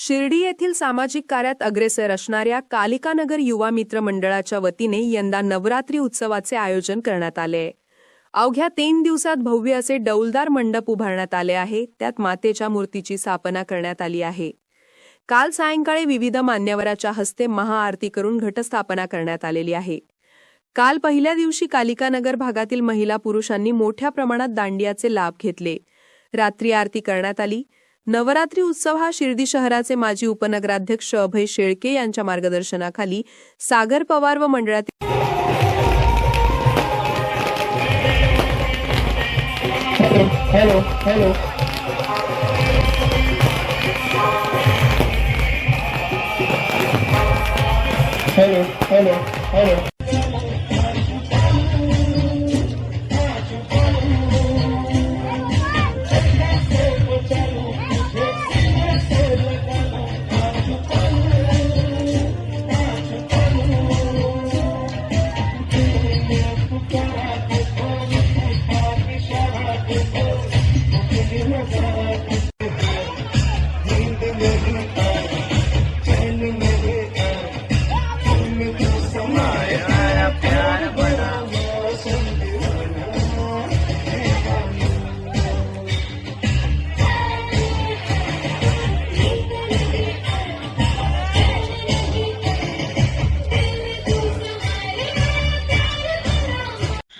शिर्डी येथील सामाजिक कार्यात अग्रेसर असणाऱ्या कालिकानगर युवा मित्र मंडळाच्या वतीने यंदा नवरात्री उत्सवाचे आयोजन करण्यात आले. आहे. अवघ्या तीन दिवसात भव्य असे डौलदार मंडप उभारण्यात आले आहे. त्यात मातेच्या मूर्तीची स्थापना करण्यात आली आहे. काल सायंकाळी विविध मान्यवराच्या हस्ते महाआरती करून घटस्थापना करण्यात आलेली आहे. काल पहिल्या दिवशी कालिकानगर भागातील महिला पुरुषांनी मोठ्या प्रमाणात दांडियाचे लाभ घेतले. रात्री आरती करण्यात आली. नवरात्री उत्सव हा शिर्डी शहराचे माजी उपनगराध्यक्ष अभय शेळके यांच्या मार्गदर्शनाखाली सागर पवार व मंडळातील Hello, hello. Hello.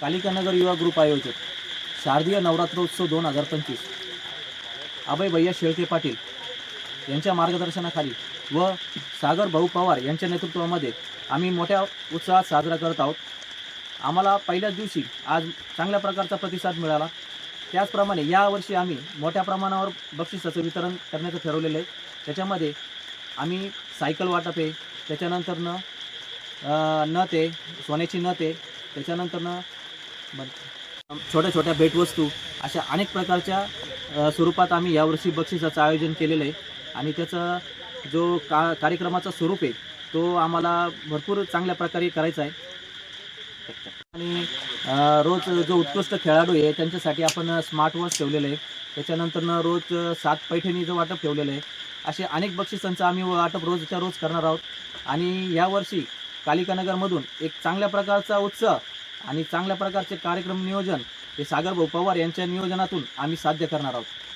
कालिकानगर युवा ग्रुप आयोजित शारदीय नवरात्रोत्सव दोन हजार पंचवीस. अभय भैया शेळके पाटील यांच्या मार्गदर्शनाखाली व सागर भाऊ पवार यांच्या नेतृत्वामध्ये आम्ही मोठ्या उत्साहात साजरा करत आहोत. आम्हाला पहिल्याच दिवशी आज चांगल्या प्रकारचा प्रतिसाद मिळाला. त्याचप्रमाणे यावर्षी आम्ही मोठ्या प्रमाणावर बक्षिसाचं वितरण करण्याचं ठरवलेलं आहे. त्याच्यामध्ये आम्ही सायकल वाटप आहे त्याच्यानंतरनं न नथ आहे सोन्याची नथ आहे त्याच्यानंतरनं छोट्या छोट्या भेटवस्तू अशा अनेक प्रकारच्या स्वरूपात आम्ही यावर्षी बक्षिसाचं आयोजन केलेलं आहे. आणि त्याचा जो का कार्यक्रमाचा स्वरूप आहे तो आम्हाला भरपूर चांगल्या प्रकारे करायचा आहे. आणि रोज जो उत्कृष्ट खेळाडू आहे त्यांच्यासाठी आपण स्मार्ट वॉच ठेवलेलं आहे. त्याच्यानंतरनं रोज सात पैठणीचं वाटप ठेवलेलं आहे असे अनेक बक्षिसांचं आम्ही वाटप रोजच्या रोज करणार आहोत. आणि यावर्षी कालिकानगरमधून एक चांगल्या प्रकारचा उत्सव आणि चांगल्या प्रकारचे कार्यक्रम नियोजन हे सागर भाऊ पवार यांच्या नियोजनातून आम्ही साध्य करणार आहोत.